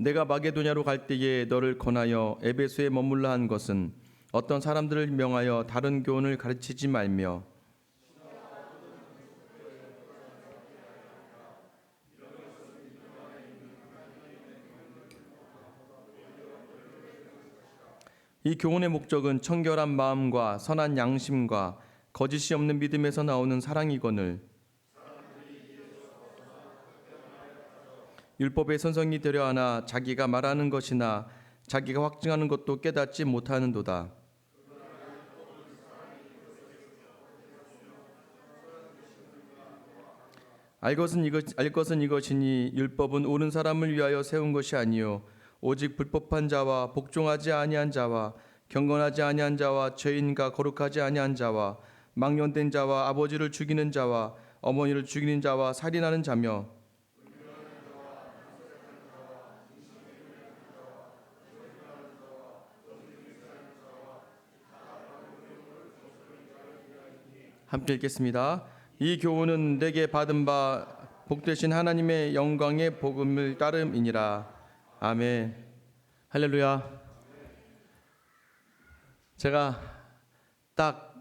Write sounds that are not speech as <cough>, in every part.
내가 마게도냐로 갈 때에 너를 권하여 에베소에 머물라 한 것은 어떤 사람들을 명하여 다른 교훈을 가르치지 말며 이 교훈의 목적은 청결한 마음과 선한 양심과 거짓이 없는 믿음에서 나오는 사랑이거늘 율법의 선성이 되려 하나 자기가 말하는 것이나 자기가 확증하는 것도 깨닫지 못하는도다. 알 것은 이것 알 것은 이것이니 율법은 옳은 사람을 위하여 세운 것이 아니요 오직 불법한 자와 복종하지 아니한 자와 경건하지 아니한 자와 죄인과 거룩하지 아니한 자와 망령된 자와 아버지를 죽이는 자와 어머니를 죽이는 자와 살인하는 자며 함께 읽겠습니다. 이 교훈은 내게 받은 바 복되신 하나님의 영광의 복음을 따름이니라. 아멘. 할렐루야. 제가 딱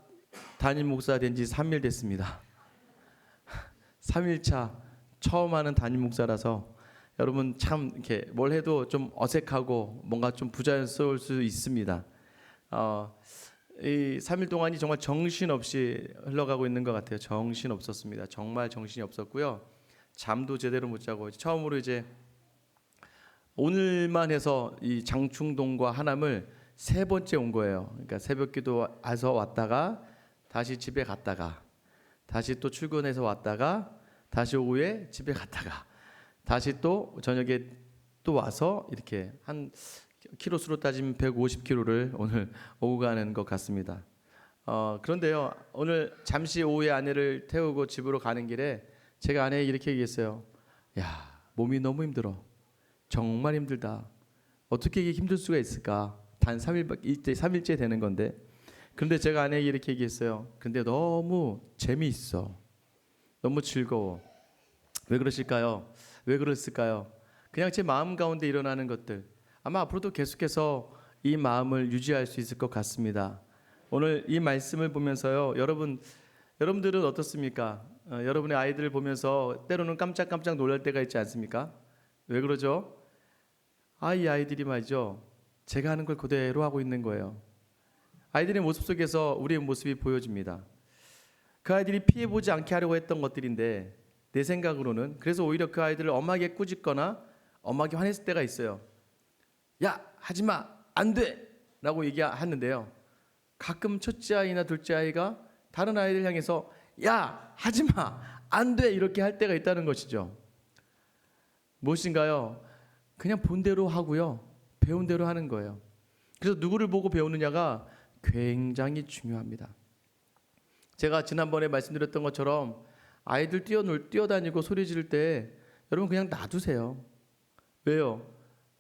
담임 목사 된 지 3일 됐습니다. 3일차 처음 하는 담임 목사라서 여러분 참 이렇게 뭘 해도 좀 어색하고 뭔가 좀 부자연스러울 수 있습니다. 어, 이 3일 동안이 정말 정신없이 흘러가고 있는 것 같아요. 정신 없었습니다. 정말 정신이 없었고요. 잠도 제대로 못 자고 처음으로 이제 오늘만 해서 이 장충동과 하남을 세 번째 온 거예요. 그러니까 새벽기도 와서 왔다가 다시 집에 갔다가 다시 또 출근해서 왔다가 다시 오후에 집에 갔다가 다시 또 저녁에 또 와서 이렇게 한 키로수로 따지면 150km를 오늘 <laughs> 오고 가는 것 같습니다. 어, 그런데요, 오늘 잠시 오후에 아내를 태우고 집으로 가는 길에 제가 아내에 이렇게 얘기했어요. 야, 몸이 너무 힘들어. 정말 힘들다. 어떻게 이게 힘들 수가 있을까? 단 3일 이제 3일째 되는 건데. 그런데 제가 아내에게 이렇게 얘기했어요. 근데 너무 재미있어. 너무 즐거워. 왜 그러실까요? 왜 그랬을까요? 그냥 제 마음 가운데 일어나는 것들. 아마 앞으로도 계속해서 이 마음을 유지할 수 있을 것 같습니다. 오늘 이 말씀을 보면서요, 여러분, 여러분들은 어떻습니까? 어, 여러분의 아이들을 보면서 때로는 깜짝깜짝 놀랄 때가 있지 않습니까? 왜 그러죠? 아, 이 아이들이 말이죠. 제가 하는 걸 그대로 하고 있는 거예요. 아이들의 모습 속에서 우리의 모습이 보여집니다. 그 아이들이 피해 보지 않게 하려고 했던 것들인데, 내 생각으로는 그래서 오히려 그 아이들을 엄하게 꾸짖거나 엄하게 화냈을 때가 있어요. 야 하지 마안 돼라고 얘기하는데요. 가끔 첫째 아이나 둘째 아이가 다른 아이를 향해서 야 하지 마안 돼 이렇게 할 때가 있다는 것이죠. 무엇인가요? 그냥 본 대로 하고요. 배운 대로 하는 거예요. 그래서 누구를 보고 배우느냐가 굉장히 중요합니다. 제가 지난번에 말씀드렸던 것처럼 아이들 뛰어놀 뛰어다니고 소리 지를 때 여러분 그냥 놔두세요. 왜요?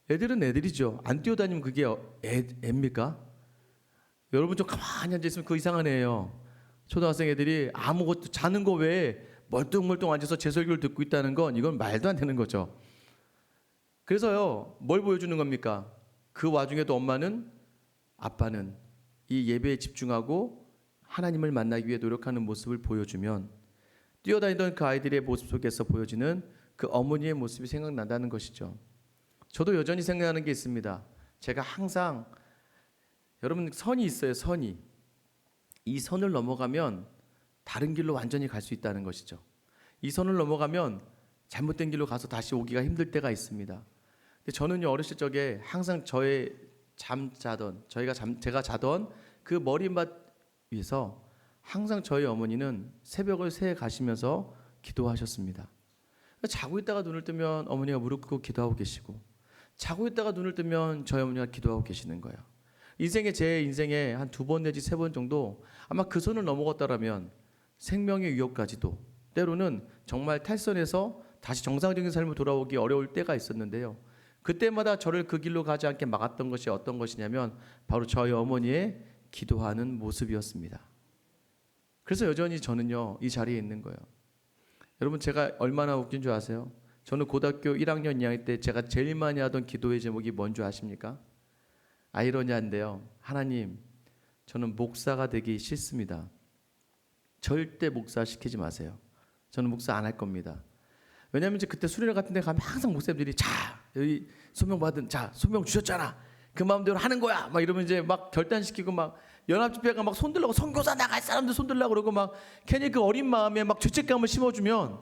애들은 애들이죠. 안 뛰어다니면 그게 애, 애입니까? 여러분 좀 가만히 앉아 있으면 그 이상한 애예요. 초등학생 애들이 아무것도 자는 거 외에 멀뚱멀뚱 앉아서 제 설교를 듣고 있다는 건 이건 말도 안 되는 거죠. 그래서요, 뭘 보여주는 겁니까? 그 와중에도 엄마는 아빠는 이 예배에 집중하고 하나님을 만나기 위해 노력하는 모습을 보여주면 뛰어다니던 그 아이들의 모습 속에서 보여지는 그 어머니의 모습이 생각난다는 것이죠. 저도 여전히 생각나는 게 있습니다. 제가 항상 여러분 선이 있어요. 선이 이 선을 넘어가면 다른 길로 완전히 갈 수 있다는 것이죠. 이 선을 넘어가면 잘못된 길로 가서 다시 오기가 힘들 때가 있습니다. 근데 저는요 어렸을 적에 항상 저의 잠 자던 저희가 잠 제가 자던 그 머리맡 위에서 항상 저희 어머니는 새벽을 새 가시면서 기도하셨습니다. 자고 있다가 눈을 뜨면 어머니가 무릎 꿇고 기도하고 계시고 자고 있다가 눈을 뜨면 저희 어머니가 기도하고 계시는 거예요. 인생에 제 인생에 한 두 번 내지 세 번 정도 아마 그 선을 넘어갔다라면 생명의 위협까지도 때로는 정말 탈선해서 다시 정상적인 삶을 돌아오기 어려울 때가 있었는데요. 그때마다 저를 그 길로 가지 않게 막았던 것이 어떤 것이냐면 바로 저희 어머니의 기도하는 모습이었습니다. 그래서 여전히 저는요 이 자리에 있는 거예요. 여러분 제가 얼마나 웃긴 줄 아세요? 저는 고등학교 1학년 2학년 때 제가 제일 많이 하던 기도의 제목이 뭔지 아십니까? 아이러니한데요. 하나님, 저는 목사가 되기 싫습니다. 절대 목사 시키지 마세요. 저는 목사 안 할 겁니다. 왜냐하면 이제 그때 수련회 같은 데 가면 항상 목사님들이 자 여기 소명 받은 자 소명 주셨잖아 그 마음대로 하는 거야 막 이러면 이제 막 결단시키고 막 연합집회가 막 손들라고 선교사 나갈 사람들 손들라고 그러고 막 괜히 그 어린 마음에 막 죄책감을 심어주면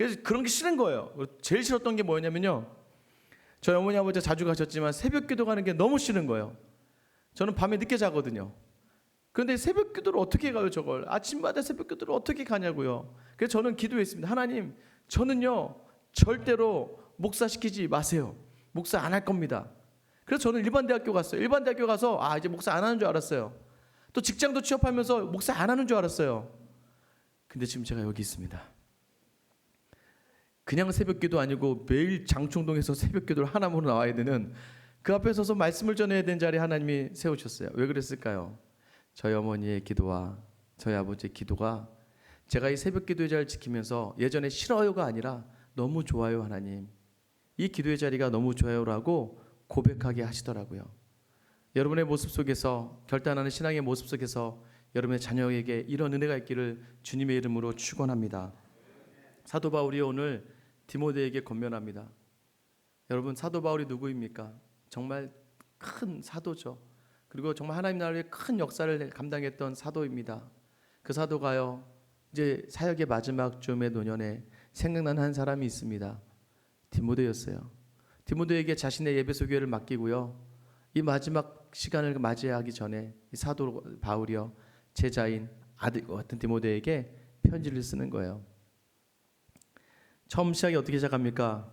그래서 그런 게 싫은 거예요. 제일 싫었던 게 뭐였냐면요. 저희 어머니 아버지 자주 가셨지만 새벽 기도 가는 게 너무 싫은 거예요. 저는 밤에 늦게 자거든요. 그런데 새벽 기도를 어떻게 가요, 저걸? 아침마다 새벽 기도를 어떻게 가냐고요. 그래서 저는 기도했습니다. 하나님, 저는요, 절대로 목사 시키지 마세요. 목사 안 할 겁니다. 그래서 저는 일반 대학교 갔어요. 일반 대학교 가서 아, 이제 목사 안 하는 줄 알았어요. 또 직장도 취업하면서 목사 안 하는 줄 알았어요. 근데 지금 제가 여기 있습니다. 그냥 새벽기도 아니고 매일 장충동에서 새벽기도를 하나으로 나와야 되는 그 앞에 서서 말씀을 전해야 되는 자리에 하나님이 세우셨어요. 왜 그랬을까요? 저희 어머니의 기도와 저희 아버지의 기도가 제가 이 새벽기도의 자리를 지키면서 예전에 싫어요가 아니라 너무 좋아요 하나님 이 기도의 자리가 너무 좋아요라고 고백하게 하시더라고요. 여러분의 모습 속에서 결단하는 신앙의 모습 속에서 여러분의 자녀에게 이런 은혜가 있기를 주님의 이름으로 축원합니다. 사도 바울이 오늘 디모데에게 권면합니다. 여러분 사도 바울이 누구입니까? 정말 큰 사도죠. 그리고 정말 하나님 나라의 큰 역사를 감당했던 사도입니다. 그 사도가요. 이제 사역의 마지막 쯤의 노년에 생각난 한 사람이 있습니다. 디모데였어요. 디모데에게 자신의 예배소 교회를 맡기고요. 이 마지막 시간을 맞이하기 전에 이 사도 바울이요 제자인 아들 같은 디모데에게 편지를 쓰는 거예요. 처음 시작이 어떻게 시작합니까?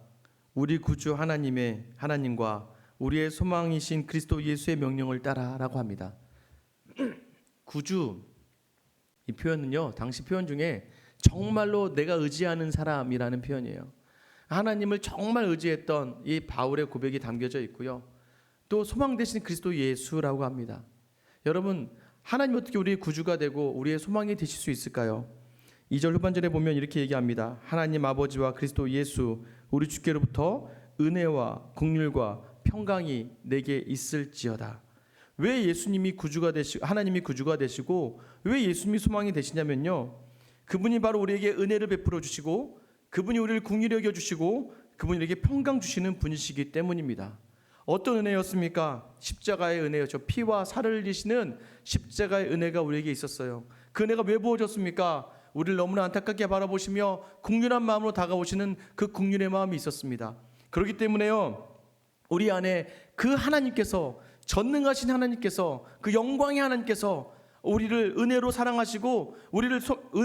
우리 구주 하나님의 하나님과 우리의 소망이신 그리스도 예수의 명령을 따라라고 합니다. 구주 이 표현은요 당시 표현 중에 정말로 내가 의지하는 사람이라는 표현이에요. 하나님을 정말 의지했던 이 바울의 고백이 담겨져 있고요. 또 소망 되신 그리스도 예수라고 합니다. 여러분 하나님 어떻게 우리의 구주가 되고 우리의 소망이 되실 수 있을까요? 2절 후반절에 보면 이렇게 얘기합니다. 하나님 아버지와 그리스도 예수 우리 주께로부터 은혜와 국률과 평강이 내게 있을지어다. 왜 예수님이 구주가 되시 하나님이 구주가 되시고 왜 예수님이 소망이 되시냐면요. 그분이 바로 우리에게 은혜를 베풀어 주시고 그분이 우리를 궁휼히 여겨 주시고 그분이 우리에게 평강 주시는 분이시기 때문입니다. 어떤 은혜였습니까? 십자가의 은혜였죠. 피와 살을 흘리시는 십자가의 은혜가 우리에게 있었어요. 그 은혜가 왜 부어졌습니까? 우리를 너무나 안타깝게 바라보시며 국률한 마음으로 다가오시는 그 국률의 마음이 있었습니다. 그렇기 때문에요. 우리 안에 그 하나님께서 전능하신 하나님께서 그 영광의 하나님께서 우리를 은혜로 사랑하시고 우리를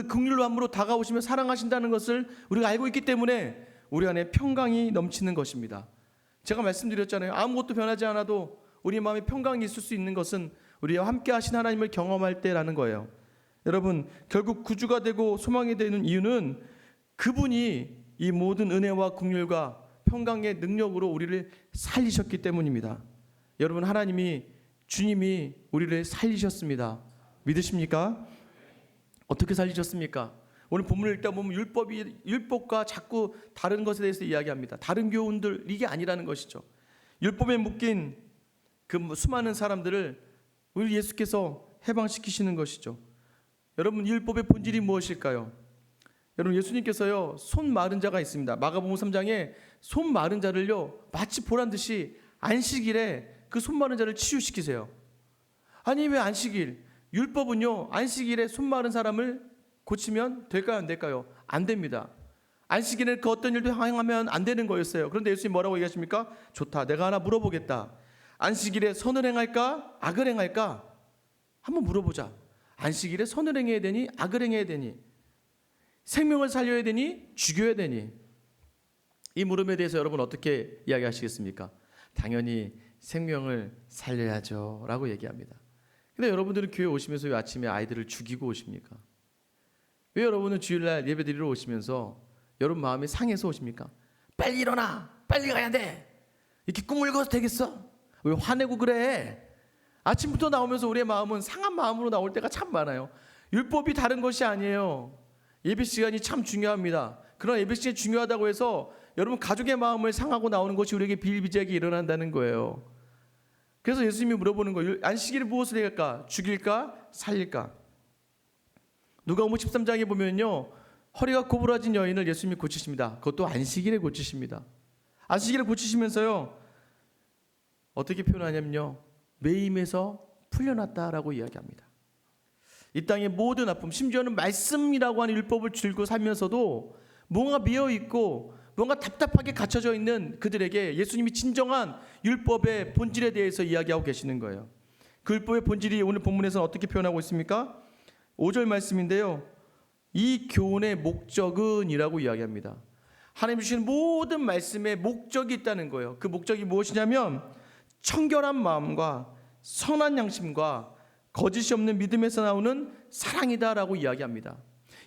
국률로 함으로 다가오시며 사랑하신다는 것을 우리가 알고 있기 때문에 우리 안에 평강이 넘치는 것입니다. 제가 말씀드렸잖아요. 아무것도 변하지 않아도 우리 마음에 평강이 있을 수 있는 것은 우리와 함께 하신 하나님을 경험할 때라는 거예요. 여러분, 결국 구주가 되고 소망이 되는 이유는 그분이 이 모든 은혜와 국률과 평강의 능력으로 우리를 살리셨기 때문입니다. 여러분, 하나님이 주님이 우리를 살리셨습니다. 믿으십니까? 어떻게 살리셨습니까? 오늘 본문을 읽다 보면 율법이 율법과 자꾸 다른 것에 대해서 이야기합니다. 다른 교훈들 이게 아니라는 것이죠. 율법에 묶인 그 수많은 사람들을 우리 예수께서 해방시키시는 것이죠. 여러분 율법의 본질이 무엇일까요? 여러분 예수님께서요 손 마른 자가 있습니다. 마가복음 3장에 손 마른 자를요 마치 보란 듯이 안식일에 그 손 마른 자를 치유시키세요. 아니 왜 안식일? 율법은요 안식일에 손 마른 사람을 고치면 될까요? 안 될까요? 안 됩니다. 안식일에 그 어떤 일도 행하면 안 되는 거였어요. 그런데 예수님 뭐라고 얘기하십니까? 좋다. 내가 하나 물어보겠다. 안식일에 선을 행할까? 악을 행할까? 한번 물어보자. 안식일에 선을 행해야 되니? 악을 행해야 되니? 생명을 살려야 되니? 죽여야 되니? 이 물음에 대해서 여러분 어떻게 이야기하시겠습니까? 당연히 생명을 살려야죠. 라고 얘기합니다. 근데 여러분들은 교회 오시면서 왜 아침에 아이들을 죽이고 오십니까? 왜 여러분은 주일날 예배 드리러 오시면서 여러분 마음이 상해서 오십니까? 빨리 일어나! 빨리 가야 돼! 이렇게 꿈을 꿔서 되겠어? 왜 화내고 그래? 아침부터 나오면서 우리의 마음은 상한 마음으로 나올 때가 참 많아요. 율법이 다른 것이 아니에요. 예배 시간이 참 중요합니다. 그러나 예배 시간이 중요하다고 해서 여러분 가족의 마음을 상하고 나오는 것이 우리에게 비일비재하게 일어난다는 거예요. 그래서 예수님이 물어보는 거예요. 안식일을 무엇을 할까? 죽일까? 살릴까? 누가복음 13장에 보면요. 허리가 구부러진 여인을 예수님이 고치십니다. 그것도 안식일에 고치십니다. 안식일에 고치시면서요. 어떻게 표현하냐면요. 매임에서 풀려났다라고 이야기합니다. 이 땅의 모든 아픔, 심지어는 말씀이라고 하는 율법을 줄고 살면서도 뭔가 미어 있고 뭔가 답답하게 갇혀져 있는 그들에게 예수님이 진정한 율법의 본질에 대해서 이야기하고 계시는 거예요. 그 율법의 본질이 오늘 본문에서 어떻게 표현하고 있습니까? 5절 말씀인데요. 이 교훈의 목적은이라고 이야기합니다. 하나님 주신 모든 말씀에 목적이 있다는 거예요. 그 목적이 무엇이냐면 청결한 마음과 선한 양심과 거짓이 없는 믿음에서 나오는 사랑이다라고 이야기합니다.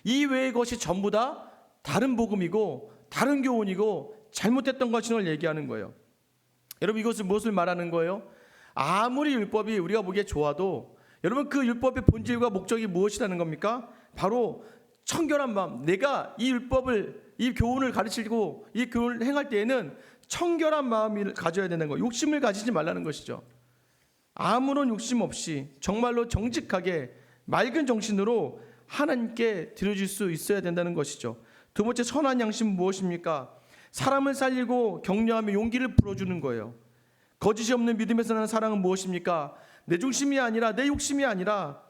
이 외의 것이 전부 다 다른 복음이고 다른 교훈이고 잘못됐던 것을 얘기하는 거예요. 여러분 이것은 무엇을 말하는 거예요? 아무리 율법이 우리가 보기에 좋아도 여러분 그 율법의 본질과 목적이 무엇이라는 겁니까? 바로 청결한 마음. 내가 이 율법을 이 교훈을 가르치고 이 교훈을 행할 때에는 청결한 마음을 가져야 되는 거. 욕심을 가지지 말라는 것이죠. 아무런 욕심 없이 정말로 정직하게 맑은 정신으로 하나님께 드려질 수 있어야 된다는 것이죠. 두 번째 선한 양심 무엇입니까? 사람을 살리고 격려하며 용기를 불어주는 거예요. 거짓이 없는 믿음에서 나는 사랑은 무엇입니까? 내 중심이 아니라 내 욕심이 아니라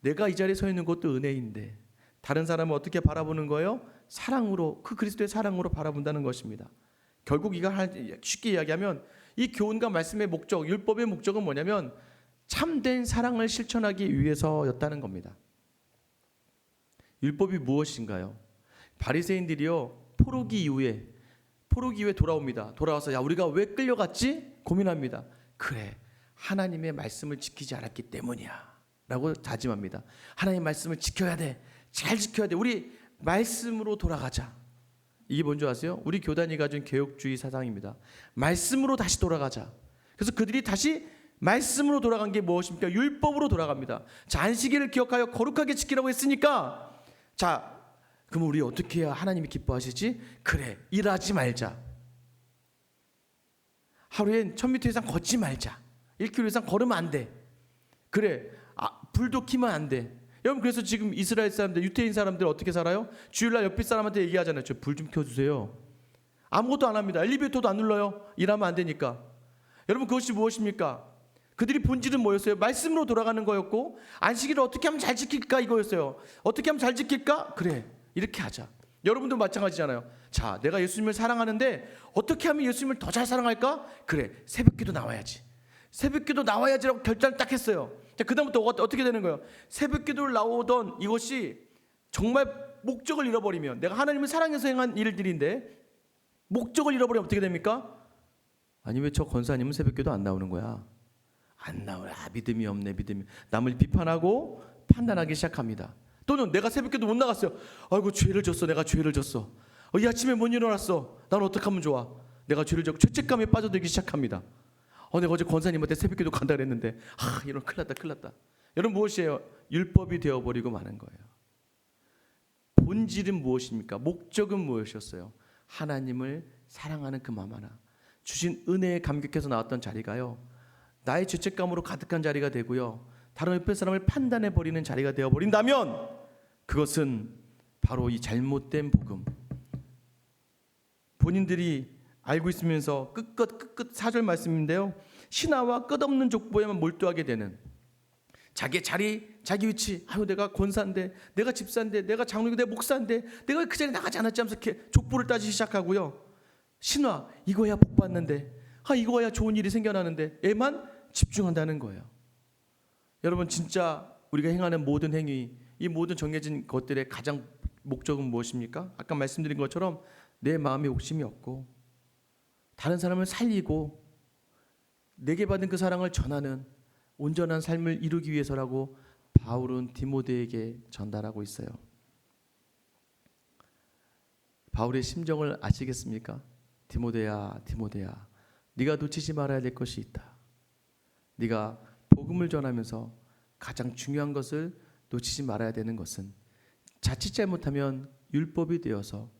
내가 이 자리에 서 있는 것도 은혜인데 다른 사람을 어떻게 바라보는 거예요? 사랑으로 그 그리스도의 사랑으로 바라본다는 것입니다. 결국 이거 쉽게 이야기하면 이 교훈과 말씀의 목적, 율법의 목적은 뭐냐면 참된 사랑을 실천하기 위해서였다는 겁니다. 율법이 무엇인가요? 바리새인들이요 포로기 이후에 포로기 이후에 돌아옵니다. 돌아와서 야 우리가 왜 끌려갔지? 고민합니다. 그래 하나님의 말씀을 지키지 않았기 때문이야라고 다짐합니다. 하나님의 말씀을 지켜야 돼. 잘 지켜야 돼. 우리 말씀으로 돌아가자. 이게 뭔지 아세요? 우리 교단이 가진 개혁주의 사상입니다. 말씀으로 다시 돌아가자. 그래서 그들이 다시 말씀으로 돌아간 게 무엇입니까? 율법으로 돌아갑니다. 자, 안식일을 기억하여 거룩하게 지키라고 했으니까 자, 그럼 우리 어떻게 해야 하나님이 기뻐하시지? 그래, 일하지 말자. 하루엔 천미터 이상 걷지 말자. 1km 이상 걸으면 안 돼. 그래, 아, 불도 켜면 안 돼. 여러분 그래서 지금 이스라엘 사람들, 유태인 사람들 어떻게 살아요? 주일날 옆에 사람한테 얘기하잖아요. 저 불 좀 켜주세요. 아무것도 안 합니다. 엘리베이터도 안 눌러요. 일하면 안 되니까. 여러분 그것이 무엇입니까? 그들이 본질은 뭐였어요? 말씀으로 돌아가는 거였고 안식일을 어떻게 하면 잘 지킬까 이거였어요. 어떻게 하면 잘 지킬까? 그래 이렇게 하자. 여러분도 마찬가지잖아요. 자, 내가 예수님을 사랑하는데 어떻게 하면 예수님을 더 잘 사랑할까? 그래 새벽기도 나와야지. 새벽기도 나와야지라고 결단을 딱 했어요. 자, 그다음부터 어떻게 되는 거예요? 새벽 기도를 나오던 이것이 정말 목적을 잃어버리면 내가 하나님을 사랑해서 행한 일들인데 목적을 잃어버리면 어떻게 됩니까? 아니 왜 저 권사님은 새벽 기도 안 나오는 거야? 안 나오네. 아, 믿음이 없네. 믿음이. 남을 비판하고 판단하기 시작합니다. 또는 내가 새벽 기도 못 나갔어요. 아이고 죄를 졌어. 내가 죄를 졌어. 어, 이 아침에 못 일어났어. 난 어떻게 하면 좋아? 내가 죄를 졌고 죄책감에 빠져들기 시작합니다. 어, 내가 어제 권사님한테 새벽기도 간다 그랬는데 아, 이런 큰일 났다. 큰일 났다. 여러분 무엇이에요? 율법이 되어 버리고 마는 거예요. 본질은 무엇입니까? 목적은 무엇이었어요? 하나님을 사랑하는 그 마음 하나. 주신 은혜에 감격해서 나왔던 자리가요. 나의 죄책감으로 가득한 자리가 되고요. 다른 옆에 사람을 판단해 버리는 자리가 되어 버린다면 그것은 바로 이 잘못된 복음. 본인들이 알고 있으면서 끝끝 끝끝 사절 말씀인데요. 신하와 끝없는 족보에만 몰두하게 되는 자기 자리, 자기 위치. 아유 내가 권사인데, 내가 집사인데, 내가 장로이고 내가 목사인데, 내가 그 자리에 나가지 않았지 하면서 이렇게 족보를 따지기 시작하고요. 신화 이거야 복 받는데, 아 이거야 좋은 일이 생겨나는데, 애만 집중한다는 거예요. 여러분 진짜 우리가 행하는 모든 행위, 이 모든 정해진 것들의 가장 목적은 무엇입니까? 아까 말씀드린 것처럼 내 마음에 욕심이 없고 다른 사람을 살리고 내게 받은 그 사랑을 전하는 온전한 삶을 이루기 위해서라고 바울은 디모데에게 전달하고 있어요. 바울의 심정을 아시겠습니까? 디모데야, 디모데야, 네가 놓치지 말아야 될 것이 있다. 네가 복음을 전하면서 가장 중요한 것을 놓치지 말아야 되는 것은 자칫 잘못하면 율법이 되어서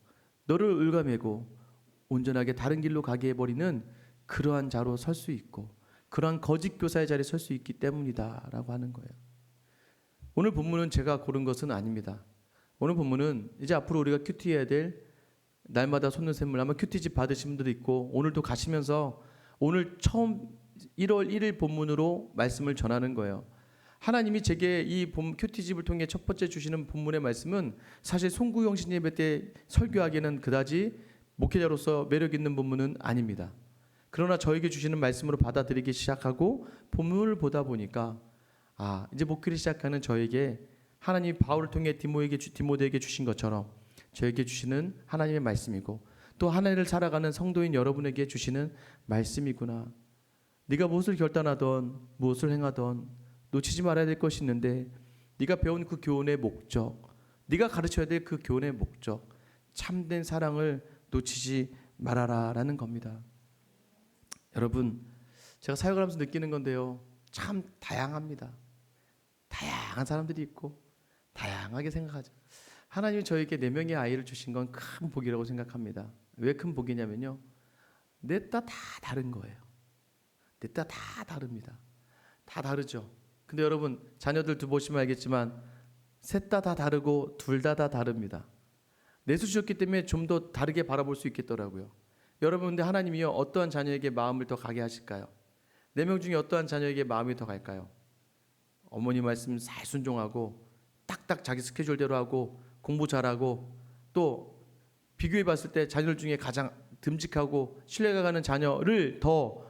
너를 울가매고 온전하게 다른 길로 가게 해버리는 그러한 자로 설 수 있고 그러한 거짓 교사의 자리에 설 수 있기 때문이다라고 하는 거예요. 오늘 본문은 제가 고른 것은 아닙니다. 오늘 본문은 이제 앞으로 우리가 큐티해야 될 날마다 솟는 샘물 아마 큐티집 받으신 분들도 있고 오늘도 가시면서 오늘 처음 1월 1일 본문으로 말씀을 전하는 거예요. 하나님이 제게 이본 큐티집을 통해 첫 번째 주시는 본문의 말씀은 사실 송구영신 예배 때 설교하기에는 그다지 목회자로서 매력 있는 본문은 아닙니다. 그러나 저에게 주시는 말씀으로 받아들이기 시작하고 본문을 보다 보니까 아 이제 목회를 시작하는 저에게 하나님 바울을 통해 디모에게 주, 디모데에게 주신 것처럼 저에게 주시는 하나님의 말씀이고 또 하나님을 살아가는 성도인 여러분에게 주시는 말씀이구나. 네가 무엇을 결단하던 무엇을 행하던 놓치지 말아야 될 것이 있는데 네가 배운 그 교훈의 목적, 네가 가르쳐야 될 그 교훈의 목적, 참된 사랑을 놓치지 말아라라는 겁니다. 여러분, 제가 사역을 하면서 느끼는 건데요. 참 다양합니다. 다양한 사람들이 있고 다양하게 생각하죠. 하나님이 저에게 네 명의 아이를 주신 건 큰 복이라고 생각합니다. 왜 큰 복이냐면요. 넷다다 다른 거예요. 넷다다 다릅니다. 다 다르죠. 근데 여러분 자녀들 두 보시면 알겠지만 셋 다 다 다르고 둘 다 다 다릅니다. 내수 주셨기 때문에 좀 더 다르게 바라볼 수 있겠더라고요. 여러분 근데 하나님이요 어떠한 자녀에게 마음을 더 가게 하실까요? 네 명 중에 어떠한 자녀에게 마음이 더 갈까요? 어머니 말씀 잘 순종하고 딱딱 자기 스케줄대로 하고 공부 잘하고 또 비교해 봤을 때 자녀들 중에 가장 듬직하고 신뢰가 가는 자녀를 더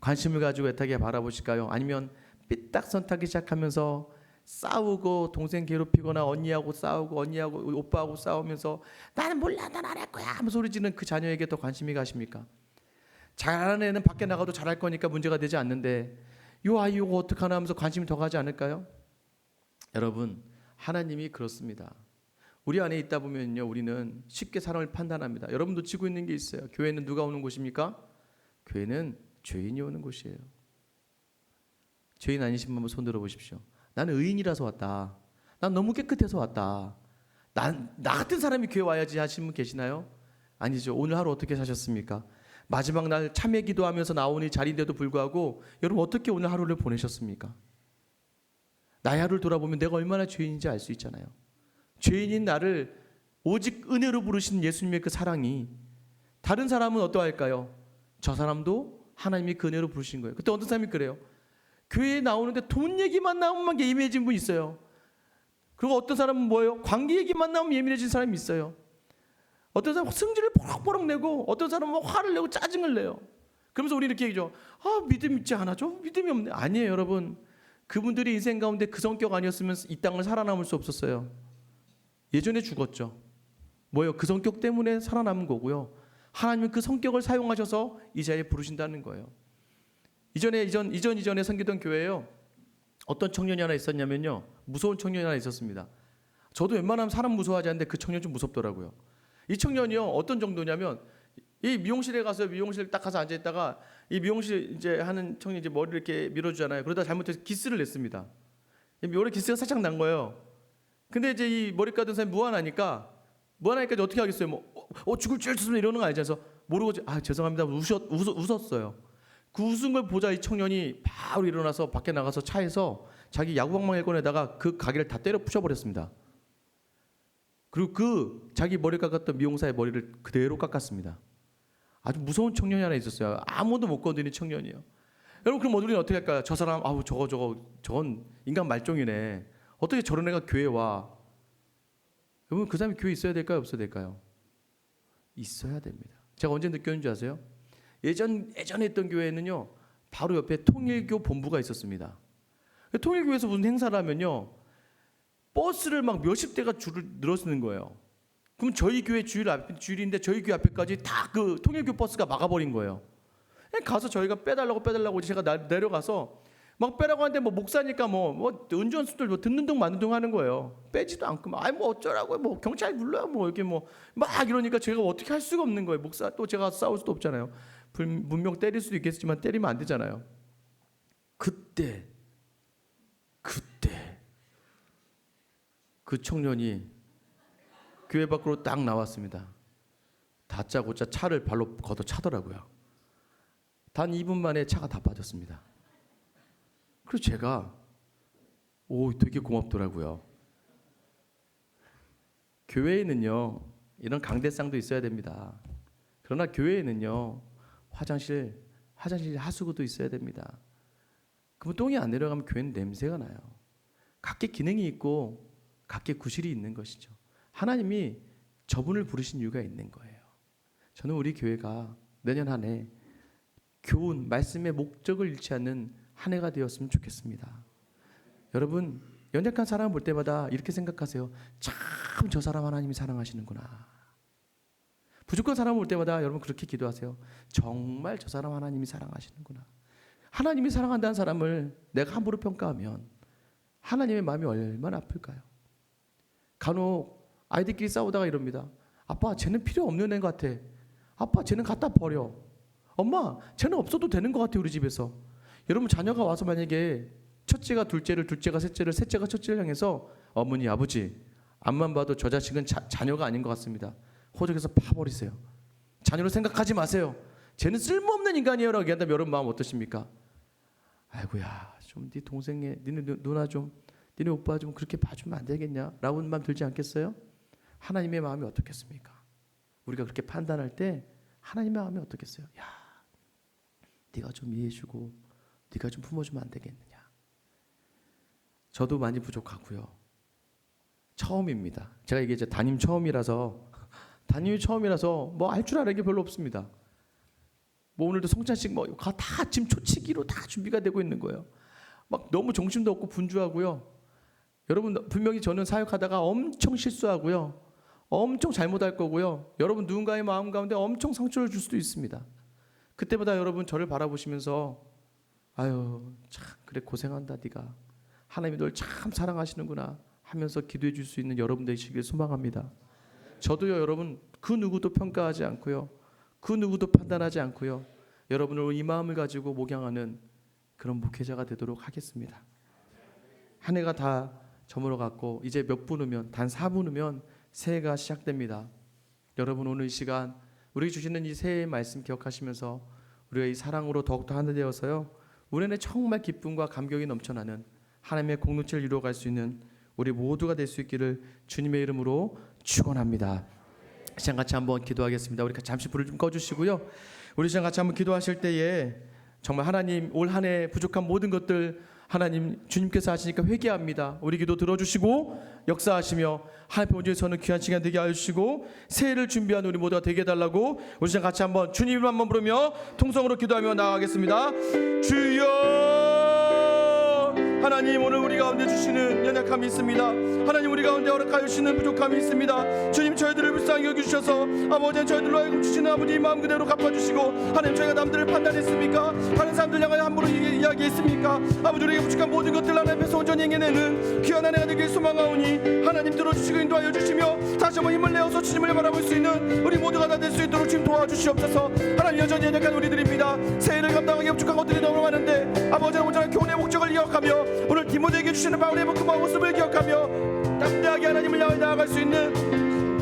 관심을 가지고 애타게 바라보실까요? 아니면 삐딱 선타기 시작하면서 싸우고 동생 괴롭히거나 언니하고 싸우고 언니하고 오빠하고 싸우면서 나는 몰라 난 안 할 거야 하면서 소리 지는 그 자녀에게 더 관심이 가십니까? 잘하는 애는 밖에 나가도 잘할 거니까 문제가 되지 않는데 요 아이 요거 어떡하나 하면서 관심이 더 가지 않을까요? 여러분 하나님이 그렇습니다. 우리 안에 있다 보면요 우리는 쉽게 사람을 판단합니다. 여러분도 지고 있는 게 있어요. 교회는 누가 오는 곳입니까? 교회는 죄인이 오는 곳이에요. 죄인 아니신 분 한번 손 들어 보십시오. 나는 의인이라서 왔다. 난 너무 깨끗해서 왔다. 난 나 같은 사람이 교회 와야지 하시는 분 계시나요? 아니죠. 오늘 하루 어떻게 사셨습니까? 마지막 날 참회 기도하면서 나오는 이 자리인데도 불구하고 여러분 어떻게 오늘 하루를 보내셨습니까? 나의 하루를 돌아보면 내가 얼마나 죄인인지 알 수 있잖아요. 죄인인 나를 오직 은혜로 부르신 예수님의 그 사랑이 다른 사람은 어떠할까요? 저 사람도 하나님이 그 은혜로 부르신 거예요. 그때 어떤 사람이 그래요? 교회에 나오는데 돈 얘기만 나오면 예민해진 분 있어요. 그리고 어떤 사람은 뭐예요? 관계 얘기만 나오면 예민해진 사람이 있어요. 어떤 사람은 승질을 뽀록뽀록 내고 어떤 사람은 화를 내고 짜증을 내요. 그러면서 우리 이렇게 얘기죠. 아 믿음 있지 않아? 저 믿음이 없네. 아니에요 여러분. 그분들이 인생 가운데 그 성격 아니었으면 이 땅을 살아남을 수 없었어요. 예전에 죽었죠. 뭐예요? 그 성격 때문에 살아남은 거고요. 하나님은 그 성격을 사용하셔서 이 자리에 부르신다는 거예요. 이전에 이전 이전 이전에 섬기던 교회에요. 어떤 청년이 하나 있었냐면요. 무서운 청년이 하나 있었습니다. 저도 웬만하면 사람 무서워하지 않는데 그 청년 좀 무섭더라고요. 이 청년이요. 어떤 정도냐면 이 미용실에 가서 미용실 딱 가서 앉아 있다가 이 미용실 이제 하는 청년이 이제 머리를 이렇게 밀어 주잖아요. 그러다 잘못해서 기스를 냈습니다. 이 머리 기스가 살짝 난 거예요. 근데 이제 이 머리 까던 사람이 무한하니까 이제 어떻게 하겠어요? 뭐 어, 어 죽을 줄 알았으면 이러는 거 아니죠? 그래서 모르고 아 죄송합니다. 웃었, 웃, 웃었어요. 그걸 보자 이 청년이 바로 일어나서 밖에 나가서 차에서 자기 야구방망이 꺼내다가 그 가게를 다 때려 부셔버렸습니다. 그리고 그 자기 머리 깎았던 미용사의 머리를 그대로 깎았습니다. 아주 무서운 청년이 하나 있었어요. 아무도 못 건드린 청년이에요. 여러분 그럼 우리는 어떻게 할까요? 저 사람 아우 저거 저거 저건 인간 말종이네. 어떻게 저런 애가 교회 와? 여러분 그 사람이 교회 있어야 될까요? 없어야 될까요? 있어야 됩니다. 제가 언제 느꼈는지 아세요? 예전 예전에 있던 교회는요. 바로 옆에 통일교 본부가 있었습니다. 통일교에서 무슨 행사를 하면요. 버스를 막 몇십 대가 줄을 늘어서는 거예요. 그럼 저희 교회 주일 앞 주일인데 저희 교회 앞에까지 다 그 통일교 버스가 막아버린 거예요. 가서 저희가 빼달라고 빼달라고 제가 나, 내려가서 막 빼라고 하는데 뭐 목사니까 뭐, 뭐 운전수들 뭐 듣는 둥 마는 둥 하는 거예요. 빼지도 않고 아이 뭐 어쩌라고 뭐 경찰 불러요 뭐 이렇게 뭐 막 이러니까 제가 어떻게 할 수가 없는 거예요. 목사 또 제가 싸울 수도 없잖아요. 분명 때릴 수도 있겠지만 때리면 안 되잖아요. 그때 그때 그 청년이 교회 밖으로 딱 나왔습니다. 다 다짜고짜 차를 발로 걷어 차더라고요. 단 2분 만에 차가 다 빠졌습니다. 그래서 제가 오 되게 고맙더라고요. 교회에는요 이런 강대상도 있어야 됩니다. 그러나 교회에는요 화장실 화장실 하수구도 있어야 됩니다. 그럼 똥이 안 내려가면 교회는 냄새가 나요. 각기 기능이 있고 각기 구실이 있는 것이죠. 하나님이 저분을 부르신 이유가 있는 거예요. 저는 우리 교회가 내년 한 해 교훈 말씀의 목적을 잃지 않는 한 해가 되었으면 좋겠습니다. 여러분 연약한 사람을 볼 때마다 이렇게 생각하세요. 참 저 사람 하나님이 사랑하시는구나. 부족한 사람을 볼 때마다 여러분 그렇게 기도하세요. 정말 저 사람 하나님이 사랑하시는구나. 하나님이 사랑한다는 사람을 내가 함부로 평가하면 하나님의 마음이 얼마나 아플까요? 간혹 아이들끼리 싸우다가 이럽니다. 아빠, 쟤는 필요 없는 애 같아. 아빠, 쟤는 갖다 버려. 엄마, 쟤는 없어도 되는 것 같아 우리 집에서. 여러분 자녀가 와서 만약에 첫째가 둘째를, 둘째가 셋째를, 셋째가 첫째를 향해서 어머니, 아버지 앞만 봐도 저 자식은 자, 자녀가 아닌 것 같습니다. 호적에서 파버리세요. 자녀로 생각하지 마세요. 쟤는 쓸모없는 인간이에요라고 얘기한다면 여러분 마음 어떠십니까? 아이고야, 좀 네 동생의, 니네 누- 누나 좀, 니네 오빠 좀 그렇게 봐주면 안 되겠냐? 라고 마음 들지 않겠어요? 하나님의 마음이 어떻겠습니까? 우리가 그렇게 판단할 때 하나님의 마음이 어떻겠어요? 야, 네가 좀 이해해주고, 네가 좀 품어주면 안 되겠느냐? 저도 많이 부족하고요. 처음입니다. 제가 이게 이제 담임 처음이라서 담임이 처음이라서 뭐 알 줄 아는 게 별로 없습니다. 뭐 오늘도 성찬식 뭐다 지금 초치기로 다 준비가 되고 있는 거예요. 막 너무 정신도 없고 분주하고요. 여러분 분명히 저는 사역하다가 엄청 실수하고요. 엄청 잘못할 거고요. 여러분 누군가의 마음 가운데 엄청 상처를 줄 수도 있습니다. 그때마다 여러분 저를 바라보시면서 아유 참 그래 고생한다 네가 하나님이 널 참 사랑하시는구나 하면서 기도해 줄 수 있는 여러분 되시길 소망합니다. 저도요 여러분 그 누구도 평가하지 않고요. 그 누구도 판단하지 않고요. 여러분을 이 마음을 가지고 목양하는 그런 목회자가 되도록 하겠습니다. 한 해가 다 저물어 갔고 이제 몇 분 후면 단 4분 후면 새해가 시작됩니다. 여러분 오늘 이 시간 우리 주시는 이 새해의 말씀 기억하시면서 우리가 이 사랑으로 더욱더 하나 되어서요. 우리 안에 정말 기쁨과 감격이 넘쳐나는 하나님의 공동체를 이루어갈 수 있는 우리 모두가 될 수 있기를 주님의 이름으로 축원합니다. 시간 같이 한번 기도하겠습니다. 우리 잠시 불을 좀 꺼주시고요. 우리 시간 같이 한번 기도하실 때에 정말 하나님 올 한 해 부족한 모든 것들 하나님 주님께서 하시니까 회개합니다. 우리 기도 들어주시고 역사하시며 하나님 본주에서는 귀한 시간 되게 하시고 새해를 준비한 우리 모두가 되게 해달라고 우리 시간 같이 한번 주님을 한번 부르며 통성으로 기도하며 나아가겠습니다. 주여 하나님 오늘 우리 가운데 주시는 연약함이 있습니다. 하나님 우리 가운데 허락하여 주시는 부족함이 있습니다. 주님 저희들을 불쌍히 여기주셔서 아버지 저희들로 하여금 주시는 아버지 마음 그대로 갚아주시고 하나님 저희가 남들을 판단했습니까? 다른 사람들 향하여 함부로 이야기- 이야기했습니까? 아버지 우리에게 부족한 모든 것들 하나님 앞에서 온전히 행해내는 귀한 한 해가 되길 소망하오니 하나님 들어주시고 인도하여 주시며 다시 한번 힘을 내어서 주님을 바라볼 수 있는 우리 모두가 다 될 수 있도록 주님 도와주시옵소서 하나님 여전히 연약한 우리들입니다 새해를 감당하기 부족한 것들이 너무 많은데 아버지는 온전한 교훈의 목적을 기억하며 오늘 디모데에게 주시는 바울의 그 모습을 기억하며 담대하게 하나님을 향해 나아갈 수 있는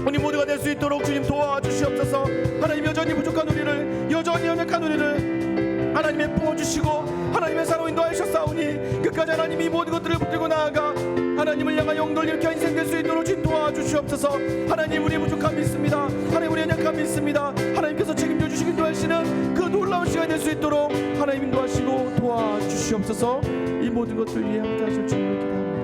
우리 모두가 될 수 있도록 주님 도와 주시옵소서. 하나님 여전히 부족한 우리를 여전히 연약한 우리를 하나님의 부어주시고 하나님의 사로 인도하셨사오니 끝까지 하나님이 이 모든 것들을 붙들고 나아가 하나님을 향한 영들 이렇게 인생 될 수 있도록 주님 도와주시옵소서. 하나님 우리 부족함이 있습니다. 하나님 우리 연약함이 있습니다. 하나님께서 책임져 주시기 인도하시는 그 놀라운 시간이 될 수 있도록 하나님 인도하시고 도와주시옵소서 이 모든 것들 위해 함께 하실 주님을 기도합니다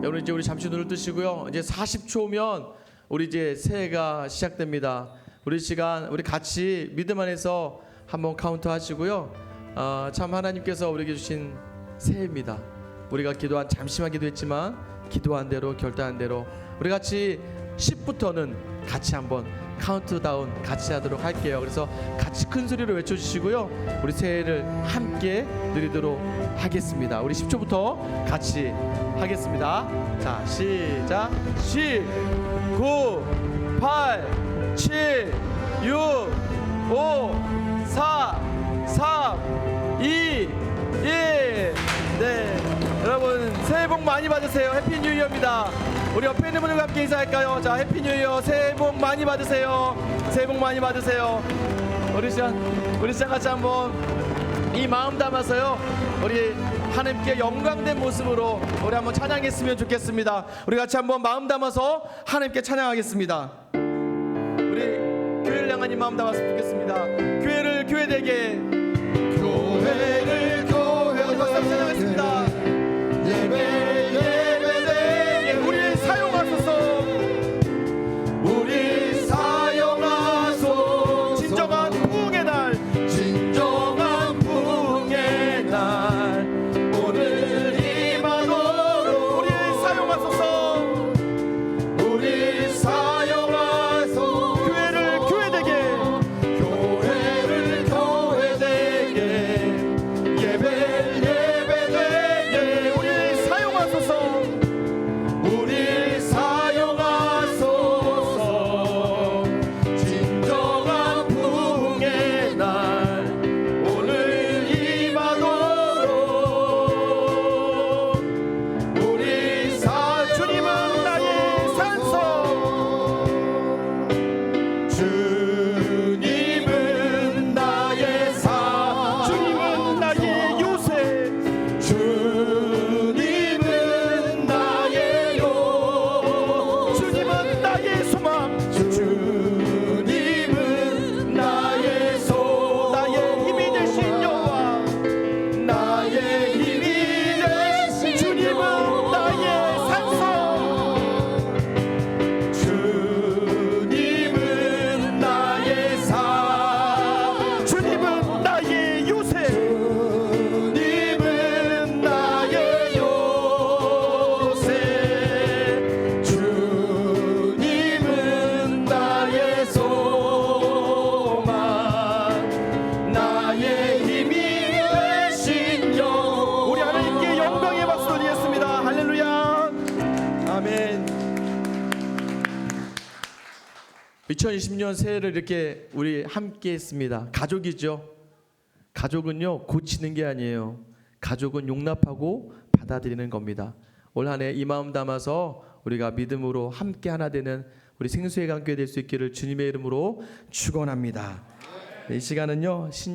여러분 이제 우리 잠시 눈을 뜨시고요. 이제 40초면 우리 이제 새해가 시작됩니다. 우리 시간 우리 같이 믿음 안에서 한번 카운트 하시고요. 어, 참 하나님께서 우리에게 주신 새해입니다. 우리가 기도한 잠시만 기도했지만 기도한 대로 결단한 대로 우리 같이 10부터는 같이 한번 카운트다운 같이 하도록 할게요. 그래서 같이 큰 소리로 외쳐주시고요. 우리 새해를 함께 누리도록 하겠습니다. 우리 10초부터 같이 하겠습니다. 자, 시작. 10, 9, 8, 7, 6, 5, 4, 3, 2, 1. 네. 여러분, 새해 복 많이 받으세요. 해피 뉴 이어입니다. 우리 옆에 있는 분들과 함께 인사할까요? 자, 해피 뉴 이어 새해 복 많이 받으세요. 새해 복 많이 받으세요. 우리 시간 우리 시간 같이 한번 이 마음 담아서요. 우리 하나님께 영광된 모습으로 우리 한번 찬양했으면 좋겠습니다. 우리 같이 한번 마음 담아서 하나님께 찬양하겠습니다. 우리 교회를 향한 이 마음 담았으면 좋겠습니다. 교회를 교회되게 교회 2020년 새해를 이렇게 우리 함께 했습니다. 가족이죠. 가족은요, 고치는 게 아니에요. 가족은 용납하고 받아들이는 겁니다. 올 한 해 이 마음 담아서 우리가 믿음으로 함께 하나 되는 우리 생수의 관계 될 수 있기를 주님의 이름으로 축원합니다. 네, 이 시간은요, 신년